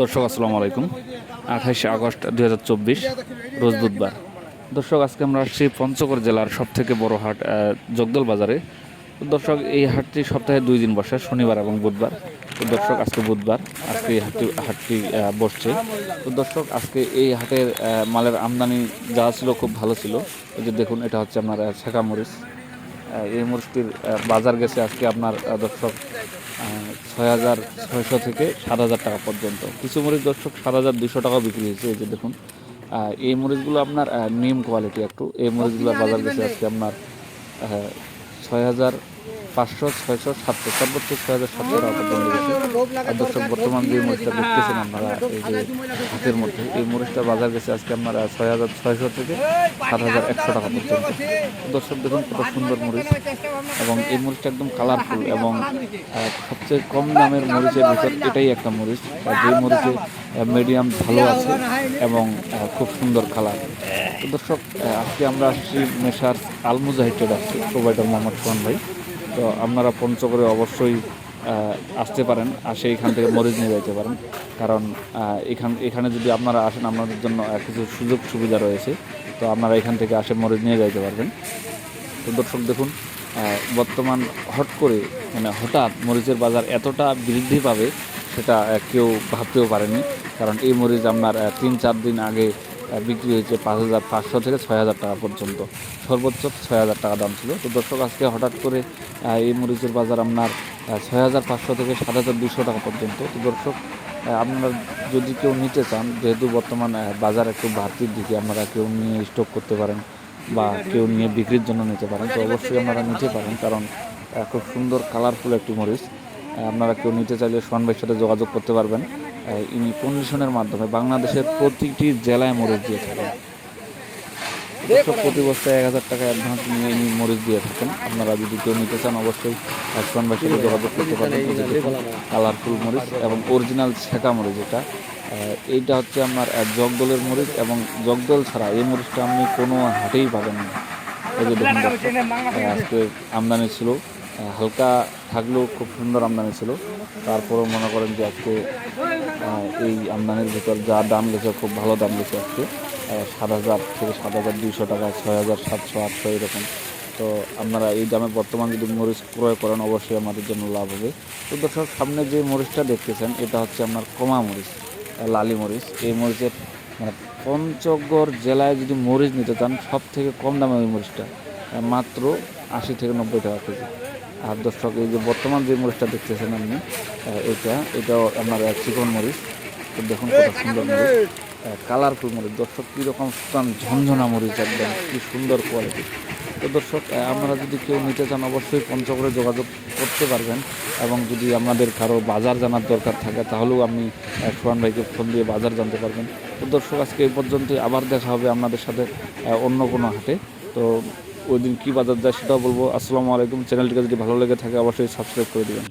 দর্শক, আসসালামু আলাইকুম। আঠাইশে আগস্ট দুই হাজার চব্বিশ, রোজ বুধবার। দর্শক, আজকে আমরা আসছি পঞ্চগড় জেলার সব থেকে বড় হাট জগদল বাজারে। দর্শক, এই হাটটি সপ্তাহে দুই দিন বসে, শনিবার এবং বুধবার। তো দর্শক, আজকে বুধবার, আজকে এই হাটটি হাটটি বসছে। তো দর্শক, আজকে এই হাটের মালের আমদানি যা ছিল খুব ভালো ছিল। এই যে দেখুন, এটা হচ্ছে আপনার ছেঁকা মরিচ। এই মরিচটির বাজার গেছে আজকে আপনার দর্শক ছয় হাজার ছয়শো থেকে সাত হাজার টাকা পর্যন্ত। কিছু মরিচ দর্শক সাত হাজার দুশো টাকা বিক্রি হয়েছে, এই যে দেখুন। এই মরিচগুলো আপনার নিম কোয়ালিটি একটু। এই মরিচগুলো বাজার গেছে আজকে আপনার ছয় হাজার পাঁচশো, ছয়শো সাতশো ছয় হাজার সাতশো টাকা বর্তমান যে মরিচটা এই যে মধ্যে, এই মরিচটা বাজার গেছে আজকে আপনার ছয় হাজার ছয়শো থেকে সাত হাজার একশো টাকা দেখুন সুন্দর মরিচ, এবং এই একদম কালারফুল এবং সবচেয়ে কম দামের মরিচের ভিতর এটাই একটা মরিচ। আর যে মরিচে মিডিয়াম ভালো আছে এবং খুব সুন্দর কালার তো দর্শক আজকে আমরা আসছি মেশার আলমুজাহিদ আসছি প্রোভাইডার মোহাম্মদ সোহান ভাই। তো আপনারা পঞ্চগড়ে অবশ্যই আসতে পারেন, আসে এখান থেকে মরিচ নিয়ে যেতে পারেন। কারণ এখান, এখানে যদি আপনারা আসেন, আপনাদের জন্য কিছু সুযোগ সুবিধা রয়েছে। তো আপনারা এখান থেকে আসে মরিচ নিয়ে যেতে পারবেন। তো দর্শক, দেখুন বর্তমান হট করে মানে হঠাৎ মরিচের বাজার এতটা বৃদ্ধি পাবে সেটা কেউ ভাবতেও পারেনি। কারণ এই মরিচ আপনার তিন চার দিন আগে বিক্রি হয়েছে পাঁচ হাজার পাঁচশো থেকে ছয় হাজার টাকা পর্যন্ত। সর্বোচ্চ ছয় হাজার টাকা দাম ছিল। তো দর্শক, আজকে হঠাৎ করে এই মরিচের বাজার আপনার ছয় হাজার পাঁচশো থেকে সাত হাজার দুশো টাকা পর্যন্ত। তো দর্শক আপনারা যদি কেউ নিতে চান, যেহেতু বর্তমান বাজার একটু বাড়তির দিকে, আপনারা কেউ নিয়ে স্টক করতে পারেন বা কেউ নিয়ে বিক্রির জন্য নিতে পারেন। তো অবশ্যই আপনারা নিতে পারেন, কারণ খুব সুন্দর কালারফুল একটি মরিচ। আপনারা কেউ নিতে চাইলে সোহান ভাইয়ের সাথে যোগাযোগ করতে পারবেন। ইনি কন্ডিশনের মাধ্যমে বাংলাদেশের প্রতিটি জেলায় মরিচ দিয়ে থাকেন। প্রতি বছর এক হাজার টাকা অ্যাডভান্স নিয়ে ইনি মরিচ দিয়ে থাকেন। আপনারা যদি কেউ নিতে চান অবশ্যই সোহান ভাইয়ের সাথে যোগাযোগ করতে পারেন কালারফুল মরিচ এবং অরিজিনাল ছেঁকা মরিচ এটা। এইটা হচ্ছে আহ, জগদলের মরিচ এবং জগদল ছাড়া এই মরিচটা আপনি কোনো হাটেই পাবেন না। আজকে আমদানি ছিল হালকা থাকলেও খুব সুন্দর আমদানি ছিল। তারপরেও মনে করেন যে আজকে এই আমদানির ভিতর যা দাম গেছে, খুব ভালো দাম গেছে আজকে। সাত হাজার থেকে সাত হাজার দুইশো টাকা, ছয় হাজার সাতশো আটশো এরকম। তো আপনারা এই দামে বর্তমান যদি মরিচ ক্রয় করেন, অবশ্যই আমাদের জন্য লাভ হবে। তো দর্শক, সামনে যে মরিচটা দেখতেছেন, এটা হচ্ছে আপনার কমা মরিচ লালি মরিচ। এই মরিচের মানে পঞ্চগড় জেলায় যদি মরিচ নিতে চান সব থেকে কম দামে ওই মরিচটা মাত্র আশি থেকে নব্বই টাকা কেজি। আর দর্শক, এই যে বর্তমান যে মরিচটা দেখতেছেন আপনি এটা, এটাও আপনার চিকন মরিচ। তো দেখুন কত সুন্দর মরিচ। কালারফুল মরিচ। দর্শক, কীরকম সুতান ঝনঝনা মরিচ একদম, কি সুন্দর কোয়ালিটি তো দর্শক আপনারা যদি কেউ নিতে চান, অবশ্যই পঞ্চগড়ে যোগাযোগ করতে পারবেন। এবং যদি আপনাদের কারও বাজার জানার দরকার থাকে, তাহলেও আপনি সোহান ভাইকে ফোন দিয়ে বাজার জানতে পারবেন। তো দর্শক, আজকে এই পর্যন্তই। আবার দেখা হবে আপনাদের সাথে অন্য কোনো হাটে। তো ওই দিন কী বাজার যায় সেটাও বলব। আসসালামু আলাইকুম। চ্যানেলটিকে যদি ভালো লেগে থাকে, অবশ্যই সাবস্ক্রাইব করে দেবেন।